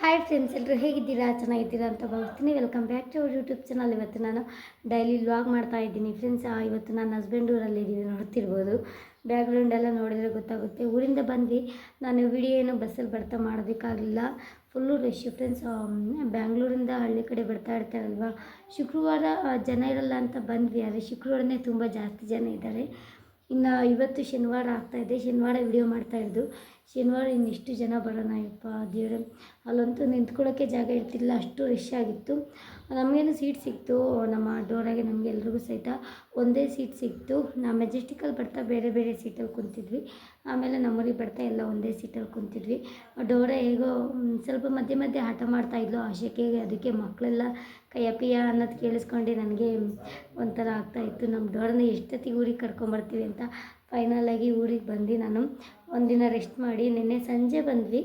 Hi friends ಎಲ್ಲರೂ ಹೇಗಿದ್ದೀರಾ? ಚೆನ್ನಾಗಿದ್ದೀರಾ ಅಂತ ಭಾವಿಸ್ತೀನಿ. Welcome back to our YouTube channel ಇವತ್ತು ನಾನು ಡೈಲಿ ವ್ಲಾಗ್ ಮಾಡ್ತಾ ಇದ್ದೀನಿ. ಫ್ರೆಂಡ್ಸ್ ಇವತ್ತು ನನ್ನ ಹಸ್ಬೆಂಡ್ ಊರಲ್ಲಿ ಇದ್ದೀನಿ ನೋಡ್ತಿರ್ಬೋದು. ಬ್ಯಾಕ್ಗ್ರೌಂಡ್ ಎಲ್ಲ ನೋಡಿದರೆ ಗೊತ್ತಾಗುತ್ತೆ. ಊರಿಂದ ಬಂದ್ವಿ. ನಾನು ವಿಡಿಯೋ ಏನು ಬಸ್ಸಲ್ಲಿ ಬರ್ತಾ ಮಾಡೋದಕ್ಕಾಗಲಿಲ್ಲ ಫುಲ್ಲು ರಶ್ ಫ್ರೆಂಡ್ಸ್ ಬ್ಯಾಂಗ್ಳೂರಿಂದ ಹಳ್ಳಿ ಕಡೆ ಬರ್ತಾ ಇರ್ತಾರಲ್ವ ಶುಕ್ರವಾರ ಜನ ಇರಲ್ಲ ಅಂತ ಬಂದ್ವಿ. ಆದರೆ ಶುಕ್ರವಾರನೇ ತುಂಬ ಜಾಸ್ತಿ ಜನ ಇದ್ದಾರೆ. ಇನ್ನು ಇವತ್ತು ಶನಿವಾರ ಆಗ್ತಾಯಿದೆ ಶನಿವಾರ ವಿಡಿಯೋ ಮಾಡ್ತಾಯಿದ್ದು ಶನಿವಾರ ಇನ್ನೆಷ್ಟು ಜನ ಬರೋಣ, ಯಪ್ಪ ದೇವ್ರೆ. ಅಲ್ಲಂತೂ ನಿಂತ್ಕೊಳ್ಳೋಕ್ಕೆ ಜಾಗ ಇರ್ತಿಲ್ಲ ಅಷ್ಟು ರಶ್ ಆಗಿತ್ತು. ನಮಗೇನು ಸೀಟ್ ಸಿಕ್ತು, ನಮ್ಮ ಡೋರಾಗೆ ನಮಗೆ ಎಲ್ರಿಗೂ ಸಹಿತ ಒಂದೇ ಸೀಟ್ ಸಿಕ್ತು. ನಾ ಮೆಜೆಸ್ಟಿಕಲ್ಲಿ ಬರ್ತಾ ಬೇರೆ ಬೇರೆ ಸೀಟಲ್ಲಿ ಕುಂತಿದ್ವಿ. ಆಮೇಲೆ ನಮ್ಮೂರಿಗೆ ಬರ್ತಾ ಎಲ್ಲ ಒಂದೇ ಸೀಟಲ್ಲಿ ಕುಂತಿದ್ವಿ. ಡೋರ ಹೇಗೋ ಸ್ವಲ್ಪ ಮಧ್ಯೆ ಮಧ್ಯೆ ಹಠ ಮಾಡ್ತಾ ಇದ್ಲು. ಆ ಶೆಕೆಗೆ ಅದಕ್ಕೆ ಮಕ್ಕಳೆಲ್ಲ ಕೈಯಪ್ಪಿಯ ಪಿಯ ಅನ್ನೋದು ಕೇಳಿಸ್ಕೊಂಡು ನನಗೆ ಒಂಥರ ಆಗ್ತಾಯಿತ್ತು ನಮ್ಮ ಡೋರನ್ನ ಎಷ್ಟೊತ್ತಿಗೆ ಊರಿಗೆ ಕರ್ಕೊಂಬರ್ತೀವಿ ಅಂತ ಫೈನಲಾಗಿ ಊರಿಗೆ ಬಂದು ನಾನು ಒಂದಿನ ರೆಸ್ಟ್ ಮಾಡಿ, ನಿನ್ನೆ ಸಂಜೆ ಬಂದ್ವಿ.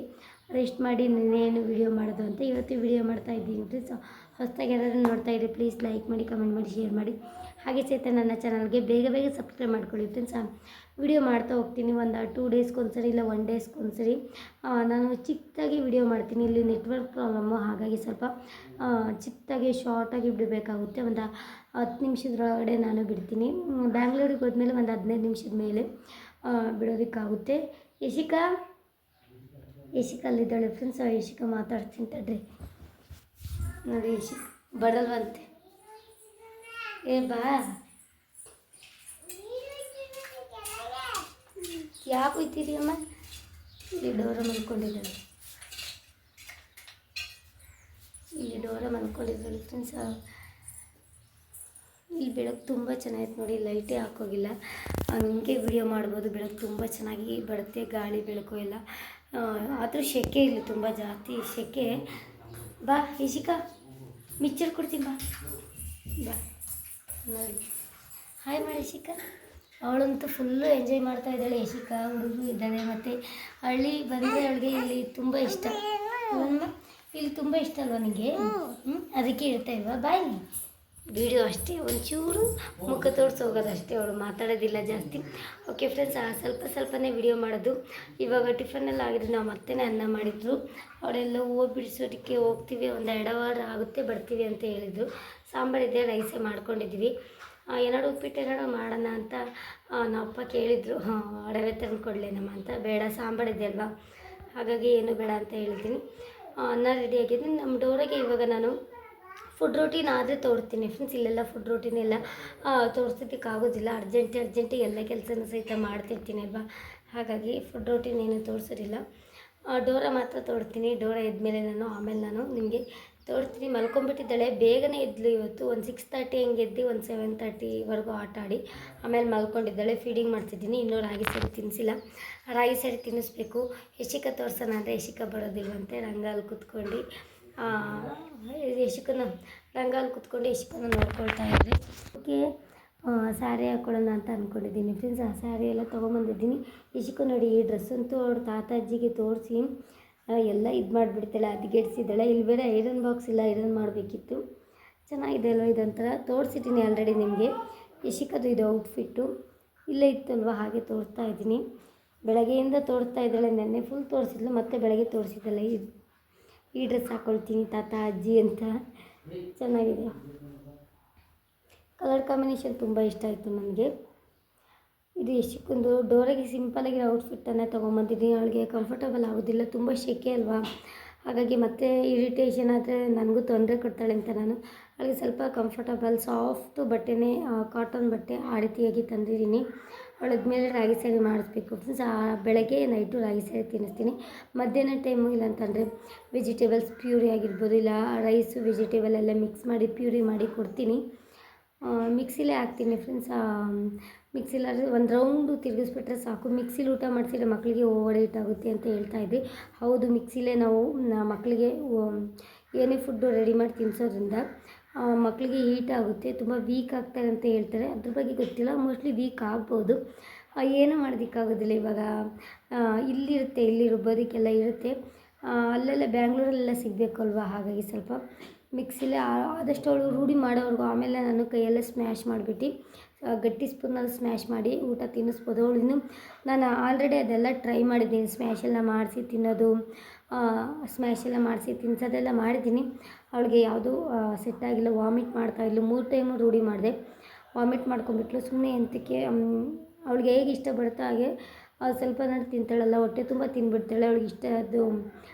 ರೆಸ್ಟ್ ಮಾಡಿ ನಿನ್ನೆ ಏನು ವಿಡಿಯೋ ಮಾಡೋದು ಅಂತ ಇವತ್ತು ವಿಡಿಯೋ ಮಾಡ್ತಾ ಇದ್ದೀನಿ ಸೊ ಹೊಸದಾಗಿ ಯಾರಾದರೂ ನೋಡ್ತಾ ಇದ್ರೆ ಪ್ಲೀಸ್ ಲೈಕ್ ಮಾಡಿ ಕಮೆಂಟ್ ಮಾಡಿ ಶೇರ್ ಮಾಡಿ. ಹಾಗೆ ಸಹಿತ ನನ್ನ ಚಾನಲ್ಗೆ ಬೇಗ ಬೇಗ ಸಬ್ಸ್ಕ್ರೈಬ್ ಮಾಡ್ಕೊಳ್ಳಿ ಫ್ರೆಂಡ್ಸ್ ವಿಡಿಯೋ ಮಾಡ್ತಾ ಹೋಗ್ತೀನಿ ಒಂದು ಟೂ ಡೇಸ್ಗೊಂದ್ಸರಿ ಇಲ್ಲ ಒನ್ ಡೇಸ್ಗೊಂದ್ಸರಿ ನಾನು ಚಿಕ್ಕದಾಗಿ ವಿಡಿಯೋ ಮಾಡ್ತೀನಿ, ಇಲ್ಲಿ ನೆಟ್ವರ್ಕ್ ಪ್ರಾಬ್ಲಮ್ಮು ಹಾಗಾಗಿ ಸ್ವಲ್ಪ ಚಿಕ್ಕದಾಗಿ ಶಾರ್ಟಾಗಿ ಬಿಡಬೇಕಾಗುತ್ತೆ. ಒಂದು ಹತ್ತು ನಿಮಿಷದೊಳಗಡೆ ನಾನು ಬಿಡ್ತೀನಿ. ಬ್ಯಾಂಗ್ಳೂರಿಗೆ ಹೋದ್ಮೇಲೆ ಒಂದು ಹದಿನೈದು ನಿಮಿಷದ ಮೇಲೆ ಆ, ಬಿಡೋದಕ್ಕಾಗುತ್ತೆ. ಯಶಿಕಾ? ಯಶಿಕಾ ಅಲ್ಲಿದ್ದಾಳೆ ಫ್ರೆಂಡ್ಸ್ ಯಶಿಕಾ ಮಾತಾಡ್ತೀನಿ ತಡ್ರಿ. ನೋಡಿ ಯಶಿಕ ಬಡಲ್ವಂತೆ. ಏ ಬಾ. ಯಾಕೆ ಹೋಯ್ತೀರಿ ಅಮ್ಮ? ಇಲ್ಲಿ ಡೋರ ಮಲ್ಕೊಂಡಿದ್ದಾಳೆ. ಇಲ್ಲಿ ಡೋರ ಮಲ್ಕೊಂಡಿದ್ದಾಳೆ ಫ್ರೆಂಡ್ಸ್ ಇಲ್ಲಿ ಬೆಳಕು ತುಂಬ ಚೆನ್ನಾಗಿತ್ತು ನೋಡಿ, ಲೈಟೇ ಹಾಕೋಗಿಲ್ಲ. ಹಂಗೆ ವಿಡಿಯೋ ಮಾಡ್ಬೋದು, ಬೆಳಕು ತುಂಬ ಚೆನ್ನಾಗಿ ಬರುತ್ತೆ, ಗಾಳಿ, ಬೆಳಕು ಎಲ್ಲ. ಆದರೂ ಸೆಕೆ ಇಲ್ಲಿ, ತುಂಬ ಜಾಸ್ತಿ ಸೆಕೆ. ಬಾ ಇಶಿಕಾ ಮಿಕ್ಚರ್ ಕೊಡ್ತೀನಿ ಬಾ. ಬಾ, ನೋಡಿ. ಹಾಯ್ ಮಾಡಿ ಇಶಿಕಾ ಅವಳಂತೂ ಫುಲ್ಲು ಎಂಜಾಯ್ ಮಾಡ್ತಾ ಇದ್ದಾಳೆ ಯಶಿಕಾ ಹುಡುಗರು ಇದ್ದಾಳೆ ಮತ್ತು ಹಳ್ಳಿ ಬಂದರೆ ಅವಳಿಗೆ ಇಲ್ಲಿ ತುಂಬ ಇಷ್ಟ. ಇಲ್ಲಿ ತುಂಬ ಇಷ್ಟ ಅಲ್ವಾ ನಿಮಗೆ ಅದಕ್ಕೆ ಇರ್ತಾ ಇಲ್ವಾ? ಬಾಯ್ ವಿಡಿಯೋ ಅಷ್ಟೇ ಒಂಚೂರು ಮುಖ ತೋರಿಸಿ ಹೋಗೋದು ಅಷ್ಟೇ ಅವಳು ಮಾತಾಡೋದಿಲ್ಲ ಜಾಸ್ತಿ. ಓಕೆ ಫ್ರೆಂಡ್ಸ್ ಸ್ವಲ್ಪ ಸ್ವಲ್ಪನೇ ವಿಡಿಯೋ ಮಾಡೋದು. ಇವಾಗ ಟಿಫನ್ನೆಲ್ಲ ಆಗಿದ್ರೆ ನಾವು ಮತ್ತೆ ಅನ್ನ ಮಾಡಿದ್ರು. ಅವಳೆಲ್ಲ ಹೂವು ಬಿಡಿಸೋದಕ್ಕೆ ಹೋಗ್ತೀವಿ ಒಂದು ಎರಡು ವಾರ ಆಗುತ್ತೆ ಬರ್ತೀವಿ ಅಂತ ಹೇಳಿದರು. ಸಾಂಬಾರಿದೆ ರೈಸೇ ಮಾಡ್ಕೊಂಡಿದ್ವಿ. ಎರಡು ಉಪ್ಪಿಟ್ಟು ಏನಾದ್ರು ಮಾಡೋಣ ಅಂತ ಆ, ನಮ್ಮ ಅಪ್ಪ ಕೇಳಿದರು. ಅಡವೆ ತಂದು ಕೊಡಲೇನಮ್ಮ ಅಂತ. ಬೇಡ ಸಾಂಬಾರಿದೆ ಅಲ್ವಾ? ಹಾಗಾಗಿ ಏನು ಬೇಡ ಅಂತ ಹೇಳಿದ್ದೀನಿ. ಅನ್ನ ರೆಡಿ ಆಗಿದೆ ನಮ್ಮ ಡೋರಿಗೆ ಇವಾಗ ನಾನು ಫುಡ್ ರೂಟೀನ್ ಆದರೆ ತೋರಿಸ್ತೀನಿ ಫ್ರೆಂಡ್ಸ್ ಇಲ್ಲೆಲ್ಲ ಫುಡ್ ರೂಟೀನ್ ಎಲ್ಲ ತೋರಿಸೋದಕ್ಕೆ ಆಗೋದಿಲ್ಲ. ಅರ್ಜೆಂಟ್ ಅರ್ಜೆಂಟಿಗೆ ಎಲ್ಲ ಕೆಲಸನೂ ಸಹಿತ ಮಾಡ್ತಿರ್ತೀನಿ ಅಲ್ವಾ? ಹಾಗಾಗಿ ಫುಡ್ ರೂಟೀನ್ ಏನು ತೋರಿಸೋದಿಲ್ಲ. ಡೋರ ಮಾತ್ರ ತೋರಿಸ್ತೀನಿ ಡೋರ ಎದ್ಮೇಲೆ ನಾನು, ಆಮೇಲೆ ನಾನು ನಿಮಗೆ ತೋರಿಸ್ತೀನಿ ಮಲ್ಕೊಂಬಿಟ್ಟಿದ್ದಾಳೆ ಬೇಗನೆ ಎದ್ಲು ಇವತ್ತು. ಒಂದು ಸಿಕ್ಸ್ ತರ್ಟಿ ಹಂಗೆ ಎದ್ದು ಒಂದು ಸೆವೆನ್ ತರ್ಟಿವರೆಗೂ ಆಟ ಆಡಿ, ಆಮೇಲೆ ಮಲ್ಕೊಂಡಿದ್ದಾಳೆ. ಫೀಡಿಂಗ್ ಮಾಡ್ತಿದ್ದೀನಿ. ಇನ್ನೂ ರಾಗಿ ಸರಿ ತಿನ್ನಿಸಿಲ್ಲ ರಾಗಿ ಸರಿ ತಿನ್ನಿಸ್ಬೇಕು. ಯಶಿಕ ತೋರ್ಸೋಣ ಅಂದರೆ ಯಶಿಕ ಬರೋದಿಲ್ವಂತೆ. ರಂಗಲ್ಲಿ ಕುತ್ಕೊಂಡು ಯಶಿಕನ. ರಂಗಲ್ಲಿ ಕುತ್ಕೊಂಡು ಯಶಿಕನ ನೋಡ್ಕೊಳ್ತಾ ಇದ್ದೆ. ಓಕೆ ಸ್ಯಾರಿ ಹಾಕ್ಕೊಳ್ಳೋಣ ಅಂತ ಅಂದ್ಕೊಂಡಿದ್ದೀನಿ ಫ್ರೆಂಡ್ಸ್ ಆ ಸ್ಯಾರಿ ಎಲ್ಲ ತೊಗೊಂಬಂದಿದ್ದೀನಿ. ಯಶಕು ನೋಡಿ, ಈ ಡ್ರೆಸ್ ಅಂತೂ ಅವ್ರ ತಾತಾಜಿಗೆ ತೋರಿಸಿ ಎಲ್ಲ ಇದು ಮಾಡಿಬಿಡ್ತಾಳೆ, ಅದಗೆಡ್ಸಿದ್ದಾಳೆ. ಇಲ್ಲಿ ಬೇರೆ ಐರನ್ ಬಾಕ್ಸ್ ಇಲ್ಲ ಐರನ್ ಮಾಡಬೇಕಿತ್ತು. ಚೆನ್ನಾಗಿದೆ ಅಲ್ವ ಇದೊಂಥರ ತೋರಿಸಿದ್ದೀನಿ ಆಲ್ರೆಡಿ ನಿಮಗೆ. ಯಶಿಕದು ಇದು ಔಟ್ಫಿಟ್ಟು ಇಲ್ಲೇ ಇತ್ತಲ್ವ, ಹಾಗೆ ತೋರಿಸ್ತಾ ಇದ್ದೀನಿ. ಬೆಳಗ್ಗೆಯಿಂದ ತೋರಿಸ್ತಾ ಇದ್ದಾಳೆ, ನೆನ್ನೆ ಫುಲ್ ತೋರಿಸಿದ್ಲು, ಮತ್ತೆ ಬೆಳಗ್ಗೆ ತೋರಿಸಿದ್ದಲ್ಲ ಈ ಈ ಡ್ರೆಸ್ ಹಾಕ್ಕೊಳ್ತೀನಿ ತಾತ, ಅಜ್ಜಿ ಅಂತ. ಚೆನ್ನಾಗಿದೆ. ಕಲರ್ ಕಾಂಬಿನೇಷನ್ ತುಂಬ ಇಷ್ಟ ಆಯಿತು ನನಗೆ ಇದು ಎಷ್ಟಕ್ಕೊಂದು ಡೋರಾಗಿ ಸಿಂಪಲಾಗಿರೋ ಔಟ್ಫಿಟ್ಟನ್ನೇ ತೊಗೊಂಬಂದಿದ್ದೀನಿ. ಅವಳಿಗೆ ಕಂಫರ್ಟಬಲ್ ಆಗೋದಿಲ್ಲ, ತುಂಬ ಶೆಕೆ ಅಲ್ವಾ? ಹಾಗಾಗಿ ಮತ್ತೆ ಇರಿಟೇಷನ್ ಆದರೆ ನನಗೂ ತೊಂದರೆ ಕೊಡ್ತಾಳೆ ಅಂತ ನಾನು. ಅವಳಿಗೆ ಸ್ವಲ್ಪ ಕಂಫರ್ಟಬಲ್ ಸಾಫ್ಟು ಬಟ್ಟೆನೇ ಕಾಟನ್ ಬಟ್ಟೆ ಆ ರೀತಿಯಾಗಿ ತಂದಿದ್ದೀನಿ. ಅವಳದ್ಮೇಲೆ ರಾಗಿ ಸ್ಯಾರಿ ಮಾಡಿಸ್ಬೇಕು. ಆ, ಬೆಳಗ್ಗೆ ನೈಟು ರಾಗಿ ಸ್ಯಾರಿ ತಿನ್ನಿಸ್ತೀನಿ. ಮಧ್ಯಾಹ್ನ ಟೈಮು ಇಲ್ಲ ಅಂತಂದರೆ ವೆಜಿಟೇಬಲ್ಸ್ ಪ್ಯೂರಿ ಆಗಿರ್ಬೋದು, ಇಲ್ಲ ರೈಸು ವೆಜಿಟೇಬಲ್ ಎಲ್ಲ ಮಿಕ್ಸ್ ಮಾಡಿ ಪ್ಯೂರಿ ಮಾಡಿ ಕೊಡ್ತೀನಿ. ಮಿಕ್ಸಿಲೇ ಹಾಕ್ತೀನಿ. ಫ್ರೆಂಡ್ಸ್ ಮಿಕ್ಸಿಲಾದ್ರೆ ಒಂದು ರೌಂಡು ತಿರುಗಿಸ್ಬಿಟ್ರೆ ಸಾಕು. ಮಿಕ್ಸಿಲಿ ಊಟ ಮಾಡಿಸಿದ್ರೆ ಮಕ್ಕಳಿಗೆ ಓವರ್ ಹೀಟ್ ಆಗುತ್ತೆ ಅಂತ ಹೇಳ್ತಾ ಇದ್ದೆ. ಹೌದು, ಮಿಕ್ಸಿಲೇ ನಾವು ಮಕ್ಕಳಿಗೆ ಏನೇ ಫುಡ್ಡು ರೆಡಿ ಮಾಡಿ ತಿನ್ನಿಸೋದ್ರಿಂದ ಮಕ್ಕಳಿಗೆ ಹೀಟ್ ಆಗುತ್ತೆ. ತುಂಬ ವೀಕ್ ಆಗ್ತಾರೆ ಅಂತ ಹೇಳ್ತಾರೆ. ಅದ್ರ ಬಗ್ಗೆ ಗೊತ್ತಿಲ್ಲ. ಮೋಸ್ಟ್ಲಿ ವೀಕ್ ಆಗ್ಬೋದು. ಏನೂ ಮಾಡೋದಕ್ಕಾಗೋದಿಲ್ಲ ಇವಾಗ. ಇಲ್ಲಿರುತ್ತೆ, ಇಲ್ಲಿ ರುಬ್ಬೋದಕ್ಕೆಲ್ಲ ಇರುತ್ತೆ. ಅಲ್ಲೆಲ್ಲ ಬ್ಯಾಂಗ್ಳೂರಲ್ಲೆಲ್ಲ ಸಿಗಬೇಕಲ್ವ? ಹಾಗಾಗಿ ಸ್ವಲ್ಪ ಮಿಕ್ಸಿಲೇ ಆದಷ್ಟು ಅವಳು ರೂಢಿ ಮಾಡೋವರೆಗೂ ಆಮೇಲೆ ನಾನು ಕೈಯಲ್ಲೇ ಸ್ಮ್ಯಾಶ್ ಮಾಡಿಬಿಟ್ಟು ಗಟ್ಟಿ ಸ್ಪೂನಲ್ಲಿ ಸ್ಮ್ಯಾಶ್ ಮಾಡಿ ಊಟ ತಿನ್ನಿಸ್ಬೋದು. ಇನ್ನು ನಾನು ಆಲ್ರೆಡಿ ಅದೆಲ್ಲ ಟ್ರೈ ಮಾಡಿದ್ದೀನಿ. ಸ್ಮ್ಯಾಶೆಲ್ಲ ಮಾಡಿಸಿ ತಿನ್ನೋದು ಸ್ಮ್ಯಾಶೆಲ್ಲ ಮಾಡಿಸಿ ತಿನ್ಸೋದೆಲ್ಲ ಮಾಡಿದ್ದೀನಿ. ಅವಳಿಗೆ ಯಾವುದೂ ಸೆಟ್ ಆಗಿಲ್ಲ ವಾಮಿಟ್ ಮಾಡ್ತಾ ಇಲ್ಲ ಮೂರು ಟೈಮು ರೂಢಿ ಮಾಡಿದೆ. ವಾಮಿಟ್ ಮಾಡ್ಕೊಂಡ್ಬಿಟ್ಲು. ಸುಮ್ಮನೆ ಎಂತಕ್ಕೆ ಅವಳಿಗೆ ಹೇಗೆ ಇಷ್ಟ ಬರುತ್ತೋ ಹಾಗೆ ಸ್ವಲ್ಪ ನಾನು ತಿಂತಾಳಲ್ಲ, ಹೊಟ್ಟೆ ತುಂಬ ತಿಂದ್ಬಿಡ್ತಾಳೆ ಅವಳಿಗೆ ಇಷ್ಟ ಅದು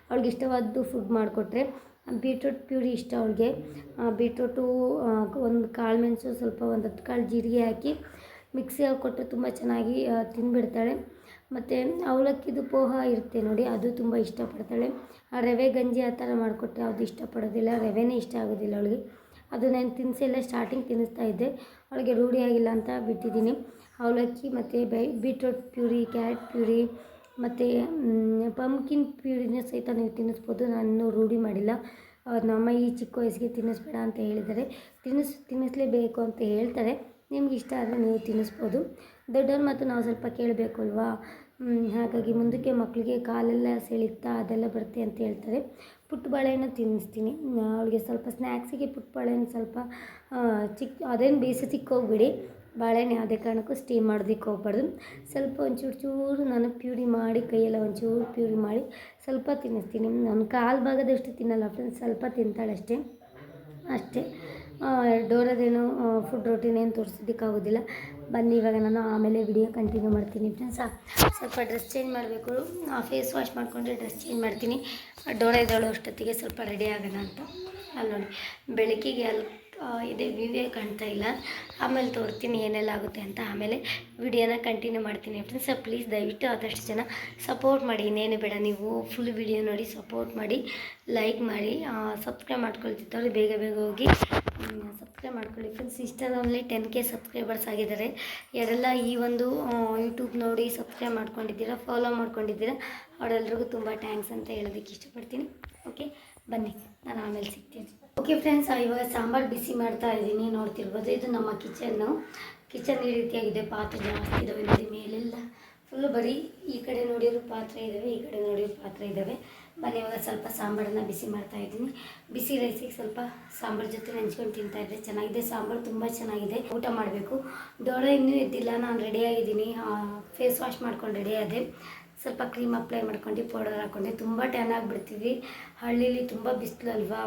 ಅವಳಿಗೆ ಇಷ್ಟವಾದ್ದು ಫುಡ್ ಮಾಡಿಕೊಟ್ರೆ. ಬೀಟ್ರೂಟ್ ಪ್ಯೂರಿ ಇಷ್ಟ ಅವ್ಳಿಗೆ. ಬೀಟ್ರೂಟು ಒಂದು ಕಾಳು ಮೆಣಸು, ಸ್ವಲ್ಪ ಒಂದು ಹತ್ತು ಕಾಳು ಜೀರಿಗೆ ಹಾಕಿ ಮಿಕ್ಸಿ ಕೊಟ್ಟರೆ ತುಂಬ ಚೆನ್ನಾಗಿ ತಿಂದುಬಿಡ್ತಾಳೆ ಮತ್ತು ಅವಲಕ್ಕಿದು ಪೋಹ ಇರುತ್ತೆ ನೋಡಿ, ಅದು ತುಂಬ ಇಷ್ಟಪಡ್ತಾಳೆ. ಆ, ರವೆ ಗಂಜಿ ಆ ಥರ ಮಾಡಿಕೊಟ್ಟೆ ಅದು ಇಷ್ಟಪಡೋದಿಲ್ಲ, ರವೆನೇ ಇಷ್ಟ ಆಗೋದಿಲ್ಲ ಅವಳಿಗೆ. ಅದು ನಾನು ತಿನ್ನಿಸೆಲ್ಲ ಸ್ಟಾರ್ಟಿಂಗ್ ತಿನ್ನಿಸ್ತಾ ಇದ್ದೆ. ಅವಳಿಗೆ ರೂಢಿಯಾಗಿಲ್ಲ ಅಂತ ಬಿಟ್ಟಿದ್ದೀನಿ. ಅವಲಕ್ಕಿ ಮತ್ತು ಬೈ, ಬೀಟ್ರೂಟ್ ಪ್ಯೂರಿ, ಕ್ಯಾರೆಟ್ ಪ್ಯೂರಿ ಮತ್ತು ಪಂಪ್ಕಿನ್ ಪ್ಯೂರಿನ ಸಹಿತ ನೀವು ತಿನ್ನಿಸ್ಬೋದು. ನಾನು ರೂಢಿ ಮಾಡಿಲ್ಲ. ನಮ್ಮ ಈ ಚಿಕ್ಕ ವಯಸ್ಸಿಗೆ ತಿನ್ನಿಸ್ಬೇಡ ಅಂತ ಹೇಳಿದ್ದಾರೆ. ತಿನ್ನಿಸ್, ತಿನ್ನಿಸ್ಲೇಬೇಕು ಅಂತ ಹೇಳ್ತಾರೆ. ನಿಮ್ಗೆ ಇಷ್ಟ ಆದರೆ ನೀವು ತಿನ್ನಿಸ್ಬೋದು. ದೊಡ್ಡವ್ರ ಮಾತು ನಾವು ಸ್ವಲ್ಪ ಕೇಳಬೇಕು ಅಲ್ವಾ ಹಾಗಾಗಿ ಮುಂದಕ್ಕೆ ಮಕ್ಕಳಿಗೆ ಕಾಲೆಲ್ಲ ಸೆಳೀತಾ ಅದೆಲ್ಲ ಬರುತ್ತೆ ಅಂತ ಹೇಳ್ತಾರೆ. ಪುಟ್ಟ ಬಾಳೆಹಣ್ಣು ತಿನ್ನಿಸ್ತೀನಿ. ಅವಳಿಗೆ ಸ್ವಲ್ಪ ಸ್ನ್ಯಾಕ್ಸಿಗೆ ಪುಟ್ಟ ಬಾಳೆಹಣ್ಣು ಸ್ವಲ್ಪ ಚಿಕ್ಕ ಅದೇನು ಬೇಯಿಸಿ ಹೋಗ್ಬಿಡಿ ಬಾಳೆಹಣ್ಣು ಯಾವುದೇ ಕಾರಣಕ್ಕೂ ಸ್ಟೀಮ್ ಮಾಡೋದಕ್ಕೆ ಹೋಗ್ಬಾರ್ದು. ಸ್ವಲ್ಪ ಒಂಚೂರು ಚೂರು ನಾನು ಪ್ಯೂರಿ ಮಾಡಿ, ಕೈಯೆಲ್ಲ ಒಂಚೂರು ಪ್ಯೂರಿ ಮಾಡಿ ಸ್ವಲ್ಪ ತಿನ್ನಿಸ್ತೀನಿ. ನಾನು ಕಾಲು ಭಾಗದಷ್ಟು ತಿನ್ನಲ್ಲ ಫ್ರೆಂಡ್ಸ್ ಸ್ವಲ್ಪ ತಿಂತಾಳೆ ಅಷ್ಟೇ. ಡೋರದೇನು ಫುಡ್ ರೊಟೀನ್ ಏನು ತೋರಿಸೋದಕ್ಕಾಗೋದಿಲ್ಲ ಬನ್ನಿ, ಇವಾಗ ನಾನು ಆಮೇಲೆ ವಿಡಿಯೋ ಕಂಟಿನ್ಯೂ ಮಾಡ್ತೀನಿ ಫ್ರೆಂಡ್ಸ್ ಸ್ವಲ್ಪ ಡ್ರೆಸ್ ಚೇಂಜ್ ಮಾಡಬೇಕು. ಫೇಸ್ ವಾಶ್ ಮಾಡಿಕೊಂಡ್ರೆ ಡ್ರೆಸ್ ಚೇಂಜ್ ಮಾಡ್ತೀನಿ. ಡೋರ ಇದ್ದಾಳು ಅಷ್ಟೊತ್ತಿಗೆ ಸ್ವಲ್ಪ ರೆಡಿ ಆಗೋಣ ಅಂತ. ಅಲ್ಲಿ ನೋಡಿ, ಬೆಳಕಿಗೆ ಅಲ್ಲಿ ಇದೆ. ವಿವೇ ಕಾಣ್ತಾ ಇಲ್ಲ. ಆಮೇಲೆ ತೋರ್ತೀನಿ ಏನೆಲ್ಲ ಆಗುತ್ತೆ ಅಂತ. ಆಮೇಲೆ ವಿಡಿಯೋನ ಕಂಟಿನ್ಯೂ ಮಾಡ್ತೀನಿ ಫ್ರೆಂಡ್ಸ್ ಪ್ಲೀಸ್ ದಯವಿಟ್ಟು ಆದಷ್ಟು ಜನ ಸಪೋರ್ಟ್ ಮಾಡಿ. ಇನ್ನೇನು ಬೇಡ, ನೀವು ಫುಲ್ ವಿಡಿಯೋ ನೋಡಿ ಸಪೋರ್ಟ್ ಮಾಡಿ ಲೈಕ್ ಮಾಡಿ ಸಬ್ಸ್ಕ್ರೈಬ್ ಮಾಡ್ಕೊಳ್ತಿದ್ದವ್ರು ಬೇಗ ಬೇಗ ಹೋಗಿ ಸಬ್ಸ್ಕ್ರೈಬ್ ಮಾಡ್ಕೊಳ್ಳಿ ಫ್ರೆಂಡ್ಸ್ ಇಷ್ಟರಲ್ಲಿ ಟೆನ್ ಕೆ ಸಬ್ಸ್ಕ್ರೈಬರ್ಸ್ ಆಗಿದ್ದಾರೆ. ಯಾರೆಲ್ಲ ಈ ಒಂದು ಯೂಟ್ಯೂಬ್ ನೋಡಿ ಸಬ್ಸ್ಕ್ರೈಬ್ ಮಾಡ್ಕೊಂಡಿದ್ದೀರಾ ಫಾಲೋ ಮಾಡ್ಕೊಂಡಿದ್ದೀರಾ ಅವರೆಲ್ಲರಿಗೂ ತುಂಬ ಥ್ಯಾಂಕ್ಸ್ ಅಂತ ಹೇಳೋದಕ್ಕೆ ಇಷ್ಟಪಡ್ತೀನಿ. ಓಕೆ ಬನ್ನಿ. ನಾನು ಆಮೇಲೆ ಸಿಗ್ತೀನಿ. ಓಕೆ ಫ್ರೆಂಡ್ಸ್ ಇವಾಗ ಸಾಂಬಾರು ಬಿಸಿ ಮಾಡ್ತಾ ಇದ್ದೀನಿ. ನೋಡ್ತಿರ್ಬೋದು, ಇದು ನಮ್ಮ ಕಿಚನ್ನು ಕಿಚನ್ ಈ ರೀತಿಯಾಗಿದೆ. ಪಾತ್ರೆ ಜಾಸ್ತಿ ಇದ್ದಾವೆ ನೋಡಿ, ಮೇಲೆಲ್ಲ ಫುಲ್ಲು ಬರೀ ಈ ಕಡೆ ನೋಡಿರೋ ಪಾತ್ರೆ ಇದ್ದಾವೆ ಈ ಕಡೆ ನೋಡಿರೋ ಪಾತ್ರೆ ಇದ್ದಾವೆ ಬನ್ನಿ, ಇವಾಗ ಸ್ವಲ್ಪ ಸಾಂಬಾರನ್ನ ಬಿಸಿ ಮಾಡ್ತಾ ಇದ್ದೀನಿ. ಬಿಸಿ ರೈಸಿಗೆ ಸ್ವಲ್ಪ ಸಾಂಬಾರು ಜೊತೆ ನೆಂಚ್ಕೊಂಡು ತಿಂತಾ ಇದ್ದೆ ಚೆನ್ನಾಗಿದೆ. ಸಾಂಬಾರು ತುಂಬ ಚೆನ್ನಾಗಿದೆ. ಊಟ ಮಾಡಬೇಕು. ದೊಡ ಇನ್ನೂ ಎದ್ದಿಲ್ಲ. ನಾನು ರೆಡಿಯಾಗಿದ್ದೀನಿ ಫೇಸ್ ವಾಶ್ ಮಾಡ್ಕೊಂಡು ರೆಡಿ ಆದೆ. ಸ್ವಲ್ಪ ಕ್ರೀಮ್ ಅಪ್ಲೈ ಮಾಡ್ಕೊಂಡು ಪೌಡರ್ ಹಾಕ್ಕೊಂಡೆ ತುಂಬ ಟ್ಯಾನ್ ಆಗಿಬಿಡ್ತೀವಿ. ಹಳ್ಳಿಲಿ ತುಂಬ ಬಿಸಿಲು ಅಲ್ವಾ?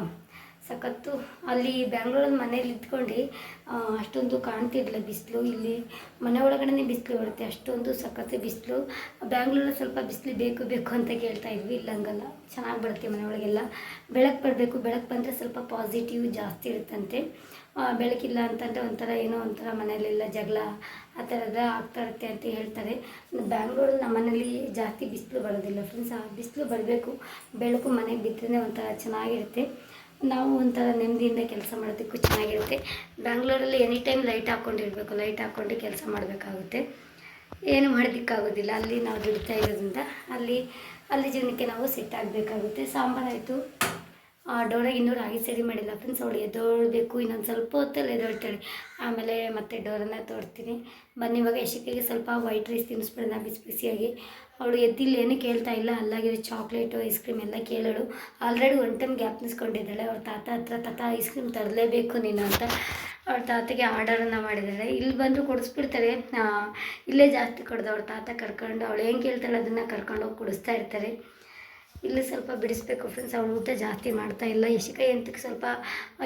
ಸಖತ್ತು. ಅಲ್ಲಿ ಬ್ಯಾಂಗ್ಳೂರಲ್ಲಿ ಮನೇಲಿ ಇದ್ಕೊಂಡು ಅಷ್ಟೊಂದು ಕಾಣ್ತಿರಲಿಲ್ಲ ಬಿಸಿಲು. ಇಲ್ಲಿ ಮನೆ ಒಳಗಡೆ ಬಿಸಿಲು ಬರುತ್ತೆ. ಅಷ್ಟೊಂದು ಸಖತ್ತು ಬಿಸಿಲು. ಬ್ಯಾಂಗ್ಳೂರಲ್ಲಿ ಸ್ವಲ್ಪ ಬಿಸಿಲು ಬೇಕು ಬೇಕು ಅಂತ ಕೇಳ್ತಾ ಇದ್ವಿ. ಇಲ್ಲ ಹಂಗಲ್ಲ. ಚೆನ್ನಾಗಿ ಬರುತ್ತೆ ಮನೆ ಒಳಗೆಲ್ಲ. ಬೆಳಕು ಬರಬೇಕು. ಬೆಳಕು ಬಂದರೆ ಸ್ವಲ್ಪ ಪಾಸಿಟಿವ್ ಜಾಸ್ತಿ ಇರುತ್ತಂತೆ. ಬೆಳಕಿಲ್ಲ ಅಂತಂದರೆ ಒಂಥರ ಏನೋ ಒಂಥರ ಮನೆಯಲ್ಲೆಲ್ಲ ಜಗಳ ಆ ಥರದ ಆಗ್ತಾ ಇರುತ್ತೆ ಅಂತ ಹೇಳ್ತಾರೆ. ಬ್ಯಾಂಗ್ಳೂರಲ್ಲಿ ನಮ್ಮ ಮನೇಲಿ ಜಾಸ್ತಿ ಬಿಸಿಲು ಬರೋದಿಲ್ಲ. ಫ್ರೆಂಡ್ಸ್ ಆ, ಬಿಸಿಲು ಬರಬೇಕು. ಬೆಳಕು ಮನೆಗೆ ಬಿದ್ದರೆ ಒಂಥರ ಚೆನ್ನಾಗಿರುತ್ತೆ. ನಾವು ಒಂಥರ ನೆಮ್ಮದಿಯಿಂದ ಕೆಲಸ ಮಾಡೋದಕ್ಕೂ ಚೆನ್ನಾಗಿರುತ್ತೆ. ಬ್ಯಾಂಗ್ಳೂರಲ್ಲಿ ಎನಿ ಟೈಮ್ ಲೈಟ್ ಹಾಕ್ಕೊಂಡಿರ್ಬೇಕು ಲೈಟ್ ಹಾಕ್ಕೊಂಡು ಕೆಲಸ ಮಾಡಬೇಕಾಗುತ್ತೆ. ಏನು ಮಾಡೋದಕ್ಕಾಗೋದಿಲ್ಲ ಅಲ್ಲಿ ನಾವು ದುಡಿತಾ ಇರೋದ್ರಿಂದ ಅಲ್ಲಿ ಅಲ್ಲಿ ಜೀವನಕ್ಕೆ ನಾವು ಸೆಟ್ ಆಗಬೇಕಾಗುತ್ತೆ. ಸಾಂಬಾರಾಯಿತು ಡೋರಾಗಿ ಇನ್ನೂ ರಾಗಿ ಸರಿ ಮಾಡಿಲ್ಲ. ಫ್ರೆಂಡ್ಸ್, ಅವಳು ಎದ್ದೊಳ್ಬೇಕು, ಇನ್ನೊಂದು ಸ್ವಲ್ಪ ಹೊತ್ತಲ್ಲಿ ಎದ್ದೊಳ್ತಾಳೆ. ಆಮೇಲೆ ಮತ್ತೆ ಡೋರನ್ನ ತೋರ್ತೀನಿ. ಬನ್ನಿ, ಇವಾಗ ಯಶಿಕೆಗೆ ಸ್ವಲ್ಪ ವೈಟ್ ರೈಸ್ ತಿನ್ನಿಸ್ಬಿಡೋಣ, ಬಿಸಿ ಬಿಸಿಯಾಗಿ. ಅವಳು ಎದ್ದಿಲ್ಲ, ಏನೂ ಕೇಳ್ತಾ ಇಲ್ಲ. ಅಲ್ಲಾಗಿರೋ ಚಾಕ್ಲೇಟು, ಐಸ್ ಕ್ರೀಮ್ ಎಲ್ಲ ಕೇಳೋಳು. ಆಲ್ರೆಡಿ ಒನ್ ಟೈಮ್ ಗ್ಯಾಪ್ ನಿಸ್ಕೊಂಡಿದ್ದಾಳೆ. ಅವ್ರ ತಾತ ಹತ್ರ, ತಾತ, ಐಸ್ ಕ್ರೀಮ್ ತರಲೇಬೇಕು ನೀನು ಅಂತ ಅವ್ರ ತಾತಗೆ ಆರ್ಡರನ್ನು ಮಾಡಿದ್ದಾರೆ. ಇಲ್ಲಿ ಬಂದರೂ ಕೊಡಿಸ್ಬಿಡ್ತಾರೆ. ಇಲ್ಲೇ ಜಾಸ್ತಿ ಕೊಡ್ದು ಅವ್ರ ತಾತ ಕರ್ಕೊಂಡು, ಅವಳು ಏನು ಕೇಳ್ತಾಳೆ ಅದನ್ನು ಕರ್ಕೊಂಡು ಹೋಗಿ ಕುಡಿಸ್ತಾ ಇರ್ತಾರೆ. ಇಲ್ಲಿ ಸ್ವಲ್ಪ ಬಿಡಿಸ್ಬೇಕು ಫ್ರೆಂಡ್ಸ್ ಅವಳು ಊಟ ಜಾಸ್ತಿ ಮಾಡ್ತಾ ಇಲ್ಲ. ಯಶಿಕಾ ಎಂತಕ್ಕೆ ಸ್ವಲ್ಪ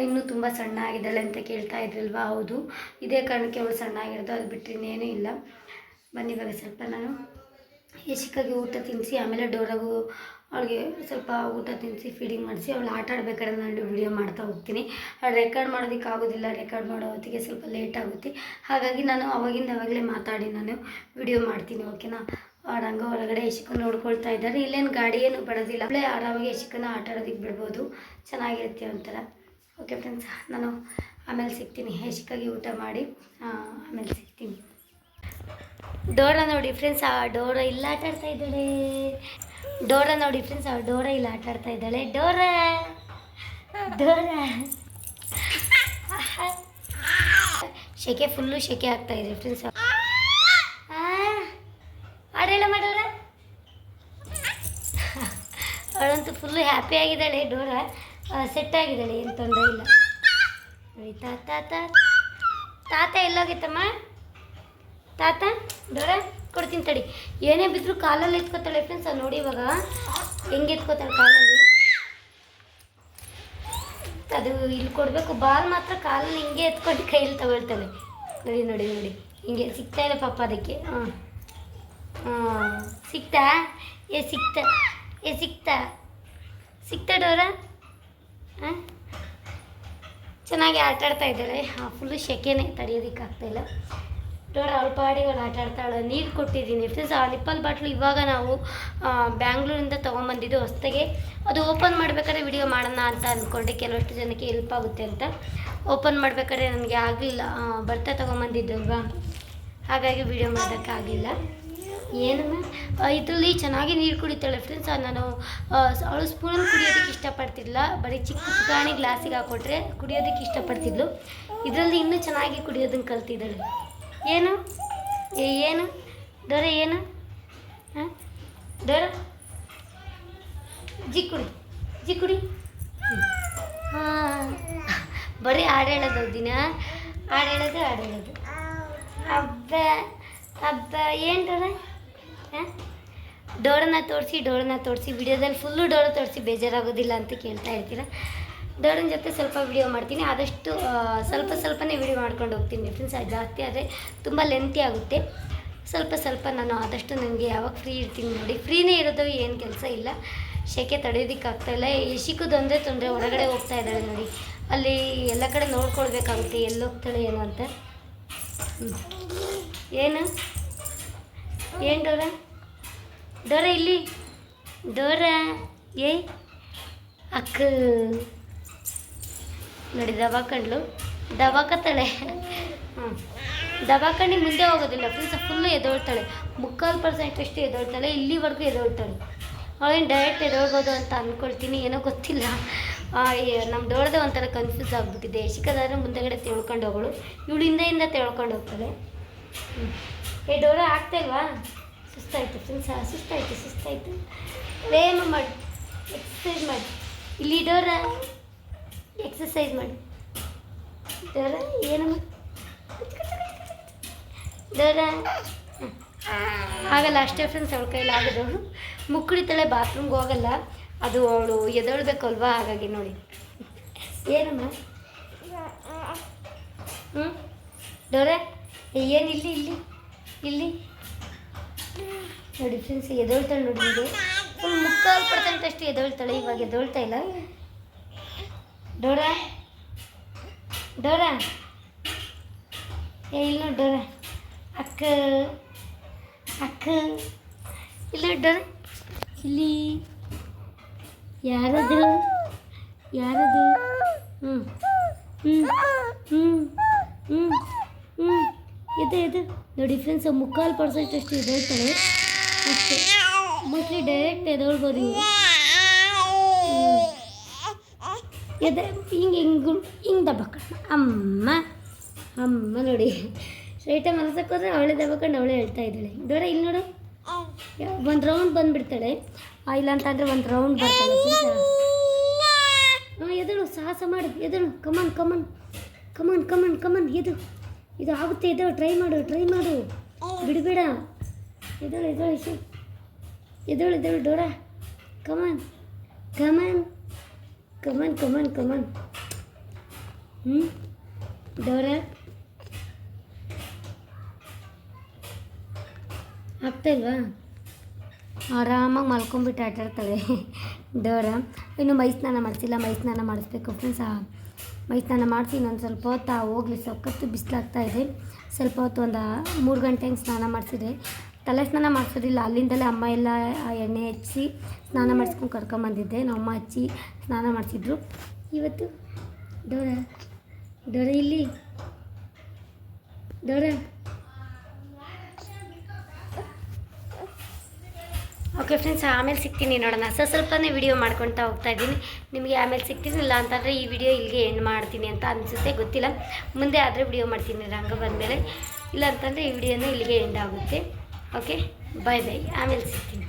ಇನ್ನೂ ತುಂಬ ಸಣ್ಣ ಆಗಿದ್ದಾಳೆ ಅಂತ ಕೇಳ್ತಾ ಇದ್ರಲ್ವಾ? ಹೌದು. ಇದೇ ಕಾರಣಕ್ಕೆ ಅವಳು ಸಣ್ಣ ಆಗಿರೋದು, ಅದು ಬಿಟ್ಟರೆ ಇನ್ನೇನೂ ಇಲ್ಲ. ಬನ್ನಿ ಸ್ವಲ್ಪ ನಾನು ಯಶಿಕಾಗೆ ಊಟ ತಿನ್ನಿಸಿ ಆಮೇಲೆ ಡೋರಾಗೂ ಅವಳಿಗೆ ಸ್ವಲ್ಪ ಊಟ ತಿನ್ನಿಸಿ ಫೀಡಿಂಗ್ ಮಾಡಿಸಿ, ಅವಳು ಆಟ ಆಡ್ಬೇಕಾದ್ರೆ ನಾನು ವಿಡಿಯೋ ಮಾಡ್ತಾ ಹೋಗ್ತೀನಿ. ರೆಕಾರ್ಡ್ ಮಾಡೋದಕ್ಕೆ ಆಗೋದಿಲ್ಲ ರೆಕಾರ್ಡ್ ಮಾಡೋ ಹೊತ್ತಿಗೆ ಸ್ವಲ್ಪ ಲೇಟ್ ಆಗುತ್ತೆ. ಹಾಗಾಗಿ ನಾನು ಅವಾಗಿಂದ ಅವಾಗಲೇ ಮಾತಾಡಿ, ನಾನು ವಿಡಿಯೋ ಮಾಡ್ತೀನಿ ಓಕೆನಾ ಹಂಗ ಹೊರಗಡೆ ಯಶಿಕನ್ನು ನೋಡ್ಕೊಳ್ತಾ ಇದ್ದಾರೆ. ಇಲ್ಲೇನು ಗಾಡಿ ಏನು ಬರೋದಿಲ್ಲ. ಒಳ್ಳೆ ಆರಾಮಾಗಿ ಯಶಿಕನ ಆಟ ಆಡೋದಕ್ಕೆ ಬಿಡ್ಬೋದು. ಚೆನ್ನಾಗಿರುತ್ತೆ ಒಂಥರ. ಓಕೆ ಫ್ರೆಂಡ್ಸ್ ನಾನು ಆಮೇಲೆ ಸಿಗ್ತೀನಿ. ಯಶಿಕಾಗಿ ಊಟ ಮಾಡಿ ಆಮೇಲೆ ಸಿಗ್ತೀನಿ. ಡೋರ ನೋಡಿ ಫ್ರೆಂಡ್ಸ್ ಆ ಡೋರ ಇಲ್ಲ ಆಟ ಆಡ್ತಾ ಇದ್ದಾಳೆ. ಡೋರ ನೋಡಿ ಫ್ರೆಂಡ್ಸ್ ಆ ಡೋರ ಇಲ್ಲ ಆಟ ಆಡ್ತಾ ಇದ್ದಾಳೆ. ಡೋರ! ಡೋರ! ಶೆಕೆ ಫುಲ್ಲು ಶೆಕೆ ಆಗ್ತಾ ಇದೆ ಫ್ರೆಂಡ್ಸ್ ಫುಲ್ಲು ಹ್ಯಾಪಿ ಆಗಿದ್ದಾಳೆ, ಡೋರ ಸೆಟ್ ಆಗಿದ್ದಾಳೆ, ಏನು ತೊಂದರೆ ಇಲ್ಲ. ತಾತ ತಾತ ತಾತ ಎಲ್ಲೋಗಿತ್ತಮ್ಮ? ತಾತ, ಡೋರ, ಕೊಡ್ತೀನಿ ತಡಿ. ಏನೇ ಬಿದ್ದರೂ ಕಾಲಲ್ಲಿ ಎತ್ಕೊತಾಳೆ ಫ್ರೆಂಡ್ಸ್ ನೋಡಿ ಇವಾಗ. ಹೆಂಗೆ ಎತ್ಕೋತಾಳೆ ಕಾಲಲ್ಲಿ? ಅದು ಇಲ್ಲಿ ಕೊಡಬೇಕು, ಬಾಲ್ ಮಾತ್ರ ಕಾಲಲ್ಲಿ ಹಿಂಗೆ ಎತ್ಕೊಂಡು ಕೈಯಲ್ಲಿ ತಗೊಳ್ತಾಳೆ. ನೋಡಿ ನೋಡಿ ನೋಡಿ. ಹಿಂಗೆ ಸಿಗ್ತಾ ಇಲ್ಲ ಪಾಪ ಅದಕ್ಕೆ. ಹಾಂ ಹಾಂ ಸಿಕ್ತಾ ಏ ಸಿಕ್ತಾ ಏ ಸಿಕ್ತಾ ಸಿಕ್ತಾ ಡೋರ ಚೆನ್ನಾಗಿ ಆಟ ಆಡ್ತಾ ಇದ್ದಾಳೆ ಫುಲ್ಲು ಸೆಕೆನೆ ತಡೆಯೋದಕ್ಕಾಗ್ತಾಯಿಲ್ಲ ಡೋರ ಅವಳ ಪಾಡಿಗೆ ಅವಳು ಆಟ ಆಡ್ತಾಳೆ ನೀರು ಕೊಟ್ಟಿದ್ದೀನಿ. ಫ್ರೆಂಡ್ಸ್ ಆ ನಿಪ್ಪಲ್ ಬಾಟ್ಲು ಇವಾಗ ನಾವು ಬ್ಯಾಂಗ್ಳೂರಿಂದ ತೊಗೊಂಬಂದಿದ್ದು ಹೊಸ್ದಾಗೆ. ಅದು ಓಪನ್ ಮಾಡಬೇಕಾದ್ರೆ ವಿಡಿಯೋ ಮಾಡೋಣ ಅಂತ ಅಂದ್ಕೊಂಡೆ ಕೆಲವಷ್ಟು ಜನಕ್ಕೆ ಹೆಲ್ಪ್ ಆಗುತ್ತೆ ಅಂತ. ಓಪನ್ ಮಾಡಬೇಕಾದ್ರೆ ನನಗೆ ಆಗಲಿಲ್ಲ. ಬರ್ತಾ ತೊಗೊಂಬಂದಿದ್ದಲ್ವಾ? ಹಾಗಾಗಿ ವಿಡಿಯೋ ಮಾಡೋಕ್ಕಾಗಲಿಲ್ಲ ಏನಮ್ಮ ಇದರಲ್ಲಿ ಚೆನ್ನಾಗಿ ನೀರು ಕುಡಿತಾಳೆ ಫ್ರೆಂಡ್ಸ್ ನಾನು ಅವಳು ಸ್ಪೂನಲ್ಲಿ ಕುಡಿಯೋದಕ್ಕೆ ಇಷ್ಟಪಡ್ತಿಲ್ಲ ಬರೀ ಚಿಕ್ಕ ಪುಟಾಣಿ ಗ್ಲಾಸಿಗೆ ಹಾಕೊಟ್ರೆ ಕುಡಿಯೋದಕ್ಕೆ ಇಷ್ಟಪಡ್ತಿದ್ಲು. ಇದರಲ್ಲಿ ಇನ್ನೂ ಚೆನ್ನಾಗಿ ಕುಡಿಯೋದನ್ನು ಕಲ್ತಿದ್ದಾಳೆ. ಏನು? ಏ, ಏನು? ದೊರ ಏನು? ಹಾಂ ದೊರ? ಜಿ ಕುಡಿ. ಜಿ ಕುಡಿ. ಹಾಂ. ಬರೀ ಹಾಡು ಹೇಳೋದು ದಿನ. ಹಾಡು ಹೇಳೋದು ಹಾಡು ಹೇಳೋದು. ಹಬ್ಬ ಹಬ್ಬ. ಏನು ಹಾಂ ಡೋರನ್ನ ತೋರಿಸಿ ಡೋರನ್ನ ತೋರಿಸಿ, ವಿಡಿಯೋದಲ್ಲಿ ಫುಲ್ಲು ಡೋರ ತೋರಿಸಿ ಬೇಜಾರಾಗೋದಿಲ್ಲ ಅಂತ ಕೇಳ್ತಾ ಇರ್ತೀರ? ಡೋರನ ಜೊತೆ ಸ್ವಲ್ಪ ವಿಡಿಯೋ ಮಾಡ್ತೀನಿ. ಆದಷ್ಟು ಸ್ವಲ್ಪ ಸ್ವಲ್ಪನೇ ವಿಡಿಯೋ ಮಾಡ್ಕೊಂಡು ಹೋಗ್ತೀನಿ ಫ್ರೆಂಡ್ಸ್ ಜಾಸ್ತಿ ಆದರೆ ತುಂಬ ಲೆಂತಿ ಆಗುತ್ತೆ. ಸ್ವಲ್ಪ ಸ್ವಲ್ಪ ನಾನು ಆದಷ್ಟು ನನಗೆ ಯಾವಾಗ ಫ್ರೀ ಇರ್ತೀನಿ ನೋಡಿ. ಫ್ರೀನೇ ಇರೋದು ಏನು ಕೆಲಸ ಇಲ್ಲ. ಶೆಕೆ ತಡೆಯೋದಕ್ಕೆ ಆಗ್ತಾಯಿಲ್ಲ ಎಶಿಕೋದೊಂದೇ ತೊಂದರೆ ಹೊರಗಡೆ ಹೋಗ್ತಾ ಇದ್ದಾಳೆ ನೋಡಿ. ಅಲ್ಲಿ ಎಲ್ಲ ಕಡೆ ನೋಡ್ಕೊಳ್ಬೇಕಾಗುತ್ತೆ. ಎಲ್ಲೋಗ್ತಾಳೆ ಏನು ಅಂತ. ಏನು? ಏನು ಡೋರ ಡೋರ ಇಲ್ಲಿ. ಡೋರ ಏ, ಅಕ್ಕ. ನೋಡಿ ದವಾಕಂಡ್ಲು ದವಾಕತ್ತಾಳೆ ಹ್ಞೂ ದವಾಖಂಡಿ ಮುಂದೆ ಹೋಗೋದಿಲ್ಲ. ಫ್ರೆಂಡ್ಸ್ ಫುಲ್ಲು ಎದೊಳ್ತಾಳೆ. ಮುಕ್ಕಾಲು ಪರ್ಸೆಂಟ್ ಅಷ್ಟು ಎದೊಳ್ತಾಳೆ. ಇಲ್ಲಿವರೆಗೂ ಎದೊಳ್ತಾಳೆ. ಅವಳೇನು ಡೈರೆಕ್ಟ್ ಎದೊಳ್ಬೋದು ಅಂತ ಅಂದ್ಕೊಳ್ತೀನಿ ಏನೋ ಗೊತ್ತಿಲ್ಲ. ನಮ್ಮ ದೊಡ್ಡದೇ ಒಂಥರ ಕನ್ಫ್ಯೂಸ್ ಆಗಿಬಿಟ್ಟಿದೆ. ಶಿಕ್ಕದಾದ್ರೆ ಮುಂದೆಗಡೆ ತಿಳ್ಕೊಂಡು ಹೋಗಳು. ಇವಳಿಂದ ಇಂದ ತಿಳ್ಕೊಂಡು ಹೋಗ್ತಾಳೆ. ಏ, ಡೋರ ಆಗ್ತಾ ಇಲ್ವಾ ಸುಸ್ತಾಯ್ತು ಫ್ರೆಂಡ್ಸ್ ಸುಸ್ತಾಯಿತು ಸುಸ್ತಾಯಿತು. ವ್ಯಾಯಾಮ ಮಾಡಿ. ಎಕ್ಸಸೈಸ್ ಮಾಡಿ. ಇಲ್ಲಿ ಡೋರ ಎಕ್ಸಸೈಸ್ ಮಾಡಿ. ಡೋರ, ಏನಮ್ಮ? ಡೋರ. ಆಗಲ್ಲ, ಅಷ್ಟೇ ಫ್ರೆಂಡ್ಸ್ ಅವಳ ಕೈಲಿ ಆಗೋದು. ಮುಕ್ಕುಳಿತಾಳೆ ಬಾತ್ರೂಮ್ಗೆ ಹೋಗಲ್ಲ. ಅದು ಅವಳು ಎದೊಳ್ಬೇಕಲ್ವಾ ಹಾಗಾಗಿ ನೋಡಿ. ಏನಮ್ಮ? ಹ್ಞೂ ಡೋರೆ ಏನು ಇಲ್ಲಿ ಇಲ್ಲಿ? ಇಲ್ಲಿ. ನೋಡಿ ಫ್ರೆಂಡ್ಸ್ ಎದೊಳ್ತಾಳೆ ನೋಡಿ ಇದೆ. ಫುಲ್ ಮುಕ್ಕಾಲು ಪರ್ಸೆಂಟ್ ಅಷ್ಟು ಎದೊಳ್ತಾಳೆ ಇವಾಗ ಎದೊಳ್ತಾ ಇಲ್ಲ. ಡೋರಾ? ಡೋರಾ? ಏ, ಇಲ್ಲ ನೋಡಿ ಡೋರಾ. ಅಕ್ಕ ಅಕ್ಕ. ಇಲ್ಲ ಡೋರ. ಇಲ್ಲಿ. ಯಾರದು? ಯಾರದು? ಹ್ಞೂ ಹ್ಞೂ ಹ್ಞೂ ಹ್ಞೂ ಹ್ಞೂ ಇದು ಇದು ನೋಡಿ ಫ್ರೆಂಡ್ಸ್ ಮುಕ್ಕಾಲು ಪರ್ಸೆಂಟ್ ಅಷ್ಟು ಅಂತಾರೆ ಅಷ್ಟೇ. ಮೋಸ್ಟ್ಲಿ ಡೈರೆಕ್ಟ್ ಎದೊಳ್ಬೋದು ಎದೆ, ಹಿಂಗೆ ಹಿಂಗೆ ಹಿಂಗೆ ದಬ್ಬಕೊಂಡು ಅಮ್ಮ ಅಮ್ಮ ನೋಡಿ. ಸ್ಟ್ರೈಟಾಗಿ ಮನಸ್ಸಕ್ಕೆ ಹೋದ್ರೆ ಅವಳೇ ದಬ್ಬಕೊಂಡು ಅವಳೇ ಹೇಳ್ತಾ ಇದ್ದಾಳೆ. ದೂರ ಇಲ್ಲಿ ನೋಡು. ಒಂದು ರೌಂಡ್ ಬಂದುಬಿಡ್ತಾಳೆ. ಇಲ್ಲ ಅಂತಂದರೆ ಒಂದು ರೌಂಡ್ ಬರ್ತಾಳೆ ಹಾಂ, ಎದಳು, ಸಾಹಸ ಮಾಡು, ಎದಳು. Come on come on come on come on come on ಎದು ಇದು ಆಗುತ್ತೆ ಇದು ಟ್ರೈ ಮಾಡು ಟ್ರೈ ಮಾಡು. ಬಿಡಬೇಡ ಎದಳು ಎದಳು ಇಶು ಎದಳು ಎದಳು Dora. Come on come on come on come on come on ಹ್ಞೂ ಡೋರ. ಆಗ್ತಾ ಇಲ್ವಾ? ಆರಾಮಾಗಿ ಮಲ್ಕೊಂಬಿಟ್ಟು ಆಟ ಆಡ್ತಾಳೆ ಡೋರ, ಇನ್ನು ಮೈ ಸ್ನಾನ ಮಾಡಿಸಿಲ್ಲ, ಮೈ ಸ್ನಾನ ಮಾಡಿಸ್ಬೇಕು ಫ್ರೆಂಡ್ಸ್ ಮೈ ಸ್ನಾನ ಮಾಡಿಸಿ ಇನ್ನೊಂದು ಸ್ವಲ್ಪ ಹೊತ್ತು ಹೋಗಲಿ, ಸಖತ್ತು ಬಿಸಿಲಾಗ್ತಾ ಇದೆ. ಸ್ವಲ್ಪ ಹೊತ್ತು ಒಂದು ಮೂರು ಗಂಟೆ ಹಂಗೆ ಸ್ನಾನ ಮಾಡಿಸಿದೆ. ತಲೆ ಸ್ನಾನ ಮಾಡಿಸೋದಿಲ್ಲ, ಅಲ್ಲಿಂದಲೇ ಅಮ್ಮ ಎಲ್ಲ ಆ ಎಣ್ಣೆ ಹಚ್ಚಿ ಸ್ನಾನ ಮಾಡಿಸ್ಕೊಂಡು ಕರ್ಕೊಂಬಂದಿದ್ದೆ ಅಮ್ಮ ಹಚ್ಚಿ ಸ್ನಾನ ಮಾಡಿಸಿದ್ರು. ಇವತ್ತು ದೊರೆ ದೊರೆ ಇಲ್ಲಿ? ಡೋರ ಓಕೆ ಫ್ರೆಂಡ್ಸ್ ಆಮೇಲೆ ಸಿಗ್ತೀನಿ ನೋಡೋಣ. ಸ ಸ್ವಲ್ಪನೇ ವಿಡಿಯೋ ಮಾಡ್ಕೊಳ್ತಾ ಹೋಗ್ತಾ ಇದ್ದೀನಿ. ನಿಮಗೆ ಆಮೇಲೆ ಸಿಗ್ತೀನಿ ಇಲ್ಲ ಅಂತಂದರೆ ಈ ವಿಡಿಯೋ ಇಲ್ಲಿಗೆ ಎಂಡ್ ಮಾಡ್ತೀನಿ ಅಂತ ಅನಿಸುತ್ತೆ, ಗೊತ್ತಿಲ್ಲ. ಮುಂದೆ ಆದರೆ ವಿಡಿಯೋ ಮಾಡ್ತೀನಿ, ರಂಗ ಬಂದಮೇಲೆ. ಇಲ್ಲ ಅಂತಂದರೆ ಈ ವಿಡಿಯೋನೂ ಇಲ್ಲಿಗೆ ಎಂಡ್ ಆಗುತ್ತೆ. ಓಕೆ ಬಾಯ್ ಬಾಯ್ ಆಮೇಲೆ ಸಿಗ್ತೀನಿ.